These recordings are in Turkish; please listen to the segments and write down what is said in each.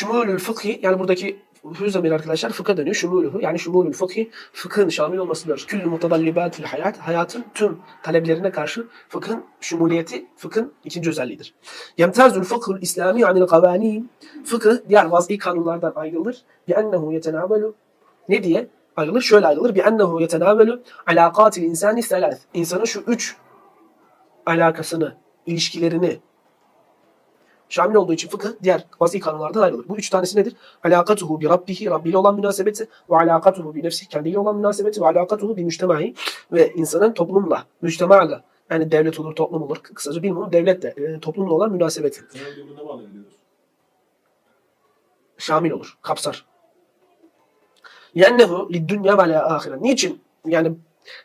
Şumulül fıkhi yani buradaki hü zamiri arkadaşlar fıkha dönüyor. Şumuluhu yani şumulül fıkhi fıkhın şamil olmasıdır. Küllü mutadallibatil hayat hayatın tüm taleplerine karşı fıkhın şumuliyeti fıkhın ikinci özelliğidir. Yemtazul fıkhul İslami anil kavani fıkıh diğer vaz'i kanunlardan ayrılır. Bi ennehu yetenavelu ne diye ayrılır? Şöyle ayrılır. Bi ennehu yetenavelu alakatil insani selas. İnsanın şu üç alakasını, ilişkilerini şamil olduğu için fıkıh diğer vaz'i kanunlardan ayrılır. Bu üç tanesi nedir? Alakatuhu bi rabbihi, Rabbi ile olan münasebeti ve alakatuhu bi nefsihi, kendiyle olan münasebeti ve alakatuhu bi müştemai ve insanın toplumla, müçtema'la yani devlet olur, toplum olur. Kısaca bilmiyorum devletle, e, toplumla olan münasebeti şamil olur, kapsar. Yennehu dünya ve ahire. Niçin? Yani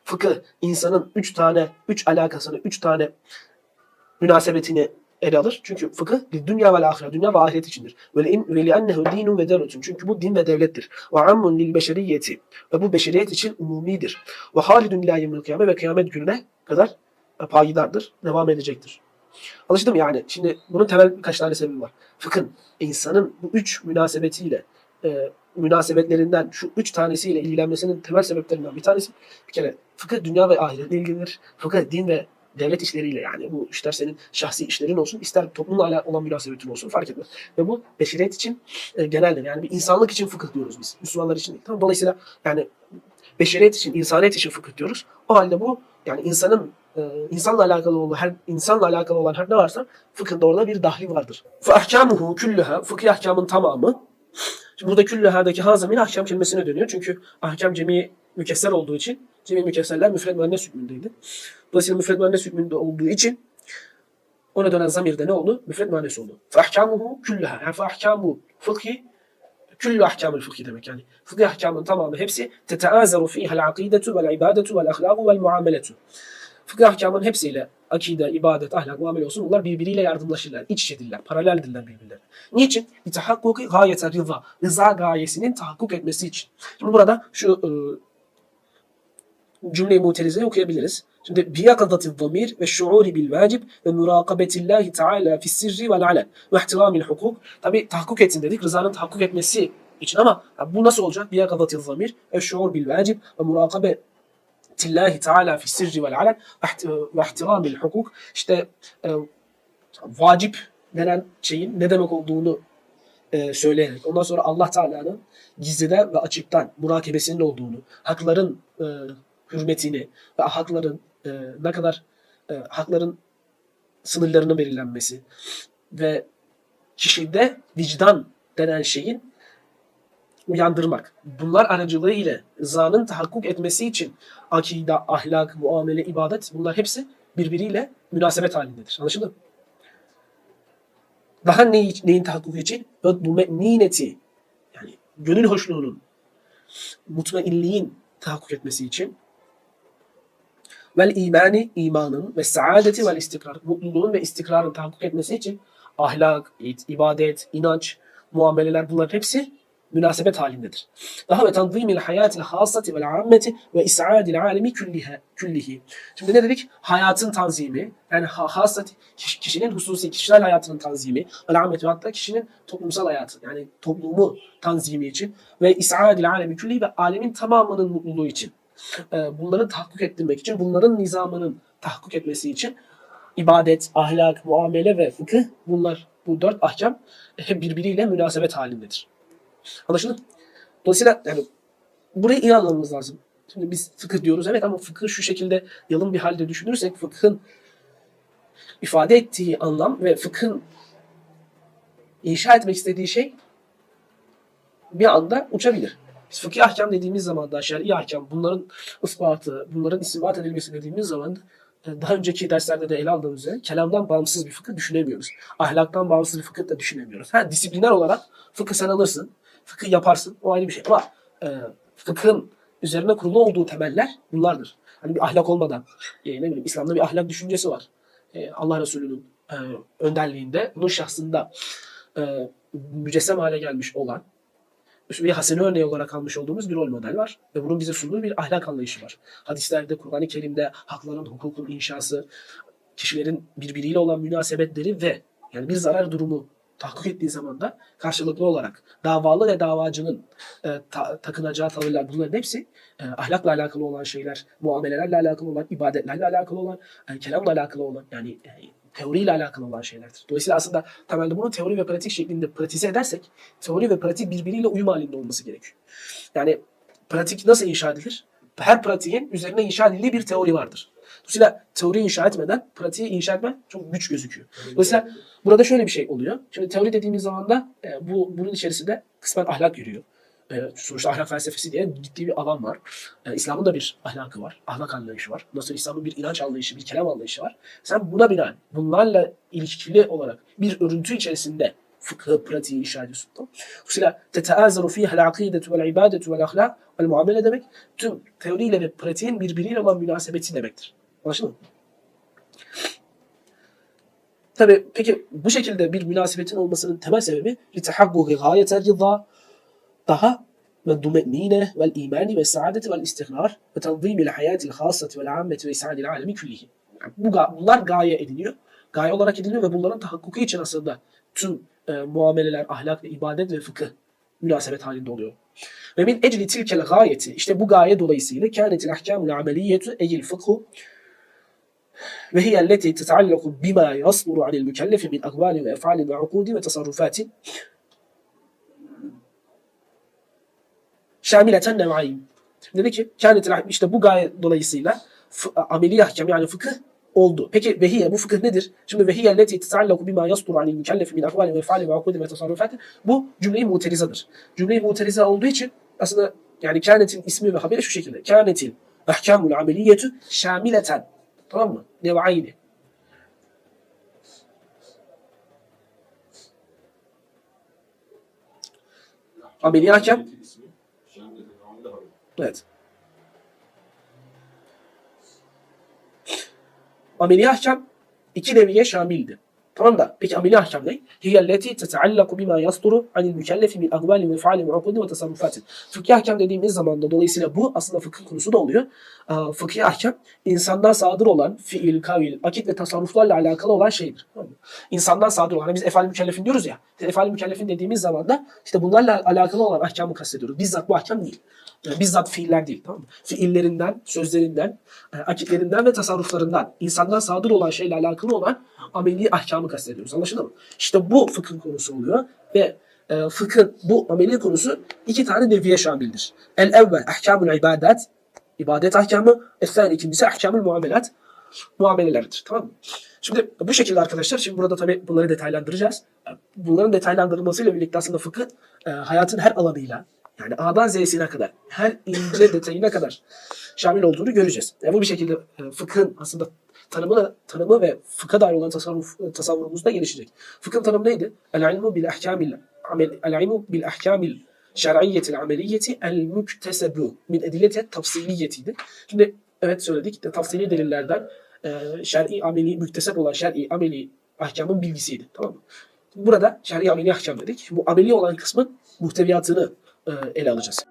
fıkıh insanın üç tane, üç alakasını, üç tane münasebetini ele alır. Çünkü fıkıh dünya ve ahire, dünya ve ahiret içindir. Ve li ve li'ennehu dinun ve devletun. Çünkü bu din ve devlettir. Ve ammun lil beşeriyeti. Ve bu beşeriyet için umumidir. Ve halidun ila yevmil kıyamet ve kıyamet gününe kadar payidardır, devam edecektir. Mı yani? Şimdi bunun temel birkaç tane sebebi var. Fıkhın insanın bu üç münasebetiyle e, münasebetlerinden şu üç tanesiyle ilgilenmesinin temel sebeplerinden bir tanesi bir kere fıkıh dünya ve ahiretle ilgilenir. Fıkıh din ve devlet işleriyle yani bu ister senin şahsi işlerin olsun ister toplumla olan münasebetin olsun fark etmez. Ve bu beşeriyet için e, geneldir. Yani bir insanlık için fıkıh diyoruz biz. Müslümanlar için değil. Tamam, dolayısıyla yani beşeriyet için, insaniyet için fıkıh diyoruz. O halde bu yani insanın e, insanla alakalı olan her insanla alakalı olan her ne varsa fıkhında orada bir dahli vardır. Fe ahkamuhu küllüha fıkıh ahkamın tamamı. Şimdi burada küllüha'daki ha zamiri ahkam kelimesine dönüyor. Çünkü ahkam cemi mükesser olduğu için cemi mükesserler müfred müennes hükmündeydi. Dolayısıyla müfred müennes hükmünde olduğu için ona dönen zamir de ne oldu? Müfred müennes oldu. Fe ahkamuhu küllüha. Yani fe ahkamu fıkhi küllü ahkamül fıkhi demek yani. Fıkıh ahkamın tamamı hepsi teteazeru fiha'l akidetu vel ibadetu vel ahlaku vel muameletu. Fıkıh ahkamın hepsiyle akide, ibadet, ahlak, muamele olsun bunlar birbiriyle yardımlaşırlar, iç içedirler, paraleldirler birbirlerine. Niçin? İtehakkuki gayete rıza. Rıza gayesinin tahakkuk etmesi için. Şimdi burada şu e, cümle-i muterizeyi okuyabiliriz. Şimdi biyakadati zamir ve şuuri bil vacib ve murakabetillahi teala fi sirri vel alen ve ihtiramil hukuk. Tabi tahakkuk etsin dedik. Rızanın tahakkuk etmesi için ama bu nasıl olacak? Biyakadati zamir ve şuur bil vacib ve murakabe Tillahi Teala fi sirri vel alen ve ihtiramil hukuk işte e, vacip denen şeyin ne demek olduğunu e, söyleyerek ondan sonra Allah Teala'nın gizliden ve açıktan murakebesinin olduğunu, hakların e, hürmetini ve hakların e, ne kadar e, hakların sınırlarının belirlenmesi ve kişide vicdan denen şeyin uyandırmak. Bunlar aracılığı ile rızanın tahakkuk etmesi için akide, ahlak, muamele, ibadet bunlar hepsi birbiriyle münasebet halindedir. Anlaşıldı mı? Daha neyi, neyin tahakkuku için? Bu nineti yani gönül hoşluğunun mutmainliğin tahakkuk etmesi için vel imani imanın ve saadeti vel istikrar mutluluğun ve istikrarın tahakkuk etmesi için ahlak, ibadet, inanç, muameleler bunların hepsi münasebet halindedir. Daha ve tanzimil hayatil hasati vel ammeti ve is'adil alemi küllihi. Şimdi ne dedik? Hayatın tanzimi, yani ha- hasati, kiş- kişinin hususi kişisel hayatının tanzimi, vel ammeti ve hatta kişinin toplumsal hayatı, yani toplumu tanzimi için ve is'adil alemi küllihi ve alemin tamamının mutluluğu için. Ee, bunları tahakkuk ettirmek için, bunların nizamının tahakkuk etmesi için ibadet, ahlak, muamele ve fıkıh bunlar bu dört ahkam birbiriyle münasebet halindedir. Anlaşıldı? Dolayısıyla yani burayı iyi anlamamız lazım. Şimdi biz fıkıh diyoruz evet ama fıkıh şu şekilde yalın bir halde düşünürsek fıkhın ifade ettiği anlam ve fıkhın inşa etmek istediği şey bir anda uçabilir. Biz fıkıh ahkam dediğimiz zaman da şer'i ahkam bunların ispatı, bunların ispat edilmesi dediğimiz zaman e, daha önceki derslerde de ele aldığımız üzere kelamdan bağımsız bir fıkıh düşünemiyoruz. Ahlaktan bağımsız bir fıkıh da düşünemiyoruz. Ha, disipliner olarak fıkıh sen alırsın, fıkıh yaparsın o ayrı bir şey ama e, fıkhın üzerine kurulu olduğu temeller bunlardır. Hani bir ahlak olmadan, e, ne bileyim İslam'da bir ahlak düşüncesi var. E, Allah Resulü'nün e, önderliğinde, onun şahsında e, mücessem hale gelmiş olan bir hasene örneği olarak almış olduğumuz bir rol model var. Ve bunun bize sunduğu bir ahlak anlayışı var. Hadislerde, Kur'an-ı Kerim'de hakların, hukukun inşası, kişilerin birbiriyle olan münasebetleri ve yani bir zarar durumu tahakkuk ettiği zaman da karşılıklı olarak davalı ve davacının e, ta- takınacağı tavırlar bunların hepsi e, ahlakla alakalı olan şeyler, muamelelerle alakalı olan, ibadetlerle alakalı olan, e, kelamla alakalı olan yani e, teoriyle alakalı olan şeylerdir. Dolayısıyla aslında temelde bunu teori ve pratik şeklinde pratize edersek teori ve pratik birbiriyle uyum halinde olması gerekiyor. Yani pratik nasıl inşa edilir? Her pratiğin üzerine inşa edildiği bir teori vardır. Dolayısıyla teori inşa etmeden pratiği inşa etme çok güç gözüküyor. Dolayısıyla burada şöyle bir şey oluyor. Şimdi teori dediğimiz zaman da e, bu bunun içerisinde kısmen ahlak yürüyor. E, sonuçta ahlak felsefesi diye ciddi bir alan var. E, İslam'ın da bir ahlakı var. Ahlak anlayışı var. Nasıl İslam'ın bir inanç anlayışı, bir kelam anlayışı var. Sen buna binaen, bunlarla ilişkili olarak bir örüntü içerisinde fıkıh pratiği inşa ediyorsun. Tamam? Dolayısıyla teteazaru fiha akidetu vel ibadetu vel ahlak vel muamele demek tüm teoriyle ve pratiğin birbiriyle olan münasebeti demektir. Anlaşıldı mı? Tabi peki bu şekilde bir münasebetin olmasının temel sebebi لِتَحَقُّقِ غَايَةَ الرِّضَى daha dumenine vel imani ve saadeti vel istikrar ve tanzimil hayatil hassati vel ammeti ve isaadil alemi küllihi. Bu, bunlar gaye ediliyor. Gaye olarak ediliyor ve bunların tahakkuku için aslında tüm e, muameleler, ahlak ve ibadet ve fıkıh münasebet halinde oluyor. Ve min ecli tilkel gayeti işte bu gaye dolayısıyla kânetil ahkâmul ameliyyetu eyil fıkhu ve hiyelleti tetaallaku bima yasduru anil mükellefi min akvali ve efali ve ukudi ve tasarrufati şamileten nev'ayn. Dedi ki ahkâm işte bu gaye dolayısıyla ameli ahkam yani fıkıh oldu. Peki vehiye bu fıkıh nedir? Şimdi vehiye elleti tetaallaku bima yasduru anil mükellefi min akvali ve efali ve ukudi ve tasarrufatin bu cümle-i muterizadır. Cümle-i muteriza olduğu için aslında yani kânetin ismi ve haberi şu şekilde. Kânetil ahkamul ameliyetu şamileten. Tamam mı? Nev'ayni. Ameli ahkam. Evet. Ameli ahkam iki neviye şamildi. Tamam da peki ameli ahkam ne? Hiyelleti teteallaku bima yasturu anil mükellefi min akvali ve faali ve ukudi ve tasarrufatin. Fıkhi ahkam dediğimiz zaman da dolayısıyla bu aslında fıkıh konusu da oluyor. Fıkhi ahkam insandan sadır olan fiil, kavil, akit ve tasarruflarla alakalı olan şeydir. Tamam mı? İnsandan sadır olan, hani biz efali mükellefin diyoruz ya. Efali mükellefin dediğimiz zaman da işte bunlarla alakalı olan ahkamı kastediyoruz. Bizzat bu ahkam değil. Yani bizzat fiiller değil. Tamam mı? Fiillerinden, sözlerinden, e, akitlerinden ve tasarruflarından insandan sadır olan şeyle alakalı olan ameli ahkamı kastediyoruz. Anlaşıldı mı? İşte bu fıkhın konusu oluyor ve e, fıkhın bu ameli konusu iki tane neviye şamildir. El evvel ahkamul ibadet, ibadet ahkamı, el ikincisi ahkamul muamelat, muamelelerdir. Tamam mı? Şimdi bu şekilde arkadaşlar, şimdi burada tabii bunları detaylandıracağız. Bunların detaylandırılmasıyla birlikte aslında fıkıh e, hayatın her alanıyla, yani A'dan Z'sine kadar, her ince detayına kadar şamil olduğunu göreceğiz. Yani bu bir şekilde e, fıkhın aslında tanımı, tanımı ve fıkha dair olan tasavvuf, tasavvurumuz da gelişecek. Fıkhın tanımı neydi? El-ilmu bil ahkamil amel, el-ilmu bil ahkamil şer'iyyetil ameliyeti el müktesebu min edilleti tafsiliyetiydi. Şimdi evet söyledik de tafsili delillerden e, şer'i ameli müktesep olan şer'i ameli ahkamın bilgisiydi. Tamam mı? Burada şer'i ameli ahkam dedik. Bu ameli olan kısmın muhteviyatını e, ele alacağız.